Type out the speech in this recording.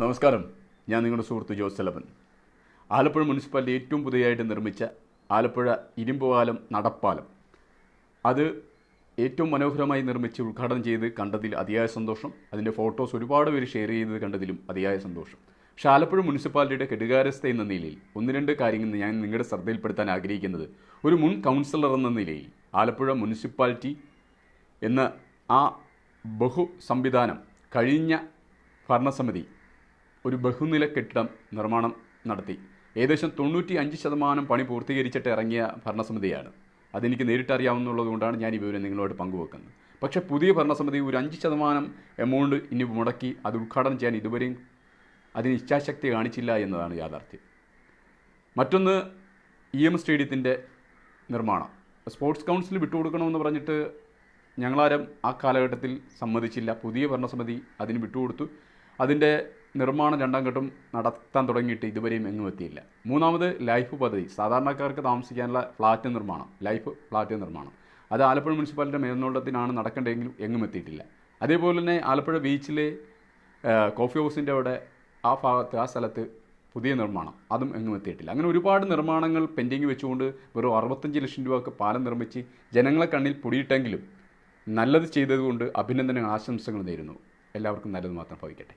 നമസ്കാരം. ഞാൻ നിങ്ങളുടെ സുഹൃത്ത് ജോസ് ചെലപ്പൻ ആലപ്പുഴ മുനിസിപ്പാലിറ്റി ഏറ്റവും പുതിയതായിട്ട് നിർമ്മിച്ച ആലപ്പുഴ ഇരുമ്പുപാലം നടപ്പാലം. അത് ഏറ്റവും മനോഹരമായി നിർമ്മിച്ച് ഉദ്ഘാടനം ചെയ്ത് കണ്ടതിൽ അതിയായ സന്തോഷം. അതിന്റെ ഫോട്ടോസ് ഒരുപാട് പേര് ഷെയർ ചെയ്തത് കണ്ടതിലും അതിയായ സന്തോഷം. പക്ഷേ ആലപ്പുഴ മുനിസിപ്പാലിറ്റിയുടെ കെടുകാരസ്ഥ എന്ന നിലയിൽ ഒന്ന് രണ്ട് കാര്യങ്ങൾ ഞാൻ നിങ്ങളുടെ ശ്രദ്ധയിൽപ്പെടുത്താൻ ആഗ്രഹിക്കുന്നത് ഒരു മുൻ കൗൺസിലർ എന്ന നിലയിൽ ആലപ്പുഴ മുനിസിപ്പാലിറ്റി എന്ന ആ ബഹു സംവിധാനം കഴിഞ്ഞ ഭരണസമിതി ഒരു ബഹുനില കെട്ടിടം നിർമ്മാണം നടത്തി. ഏകദേശം തൊണ്ണൂറ്റി അഞ്ച് ശതമാനം പണി പൂർത്തീകരിച്ചിട്ട് ഇറങ്ങിയ ഭരണസമിതിയാണ്. അതെനിക്ക് നേരിട്ട് അറിയാവുന്നുള്ളത് ഞാൻ ഈ വിവരം നിങ്ങളോട് പങ്കുവെക്കുന്നത്. പക്ഷേ പുതിയ ഭരണസമിതി ഒരു അഞ്ച് ശതമാനം എമൗണ്ട് ഇനി മുടക്കി അത് ഉദ്ഘാടനം ചെയ്യാൻ ഇതുവരെയും അതിന് ഇച്ഛാശക്തി കാണിച്ചില്ല എന്നതാണ് യാഥാർത്ഥ്യം. മറ്റൊന്ന് ഇ എം സ്റ്റേഡിയത്തിന്റെ നിർമ്മാണം. സ്പോർട്സ് കൗൺസിൽ വിട്ടുകൊടുക്കണമെന്ന് പറഞ്ഞിട്ട് ഞങ്ങളാരും ആ കാലഘട്ടത്തിൽ സമ്മതിച്ചില്ല. പുതിയ ഭരണസമിതി അതിന് വിട്ടുകൊടുത്തു. അതിന്റെ നിർമ്മാണം രണ്ടാം ഘട്ടം നടത്താൻ തുടങ്ങിയിട്ട് ഇതുവരെയും എങ്ങും എത്തിയില്ല. മൂന്നാമത് ലൈഫ് പദ്ധതി. സാധാരണക്കാർക്ക് താമസിക്കാനുള്ള ഫ്ലാറ്റ് നിർമ്മാണം ലൈഫ് ഫ്ലാറ്റ് നിർമ്മാണം. അത് ആലപ്പുഴ മുനിസിപ്പാലിറ്റിയുടെ മേൽനോട്ടത്തിനാണ് നടക്കേണ്ടതെങ്കിലും എങ്ങും എത്തിയിട്ടില്ല. അതേപോലെ തന്നെ ആലപ്പുഴ ബീച്ചിലെ കോഫി ഹൗസിന്റെ അവിടെ ആ ഭാഗത്ത് ആ സ്ഥലത്ത് പുതിയ നിർമ്മാണം. അതും എങ്ങും എത്തിയിട്ടില്ല. അങ്ങനെ ഒരുപാട് നിർമ്മാണങ്ങൾ പെൻഡിങ് വെച്ചുകൊണ്ട് വെറും അറുപത്തഞ്ച് ലക്ഷം രൂപക്ക് പാലം നിർമ്മിച്ച് ജനങ്ങളെ കണ്ണിൽ പൊടിയിട്ടെങ്കിലും നല്ലത് ചെയ്തതുകൊണ്ട് അഭിനന്ദനങ്ങൾ ആശംസകൾ നേരുന്നു. എല്ലാവർക്കും നല്ലത് മാത്രം ഭവിക്കട്ടെ.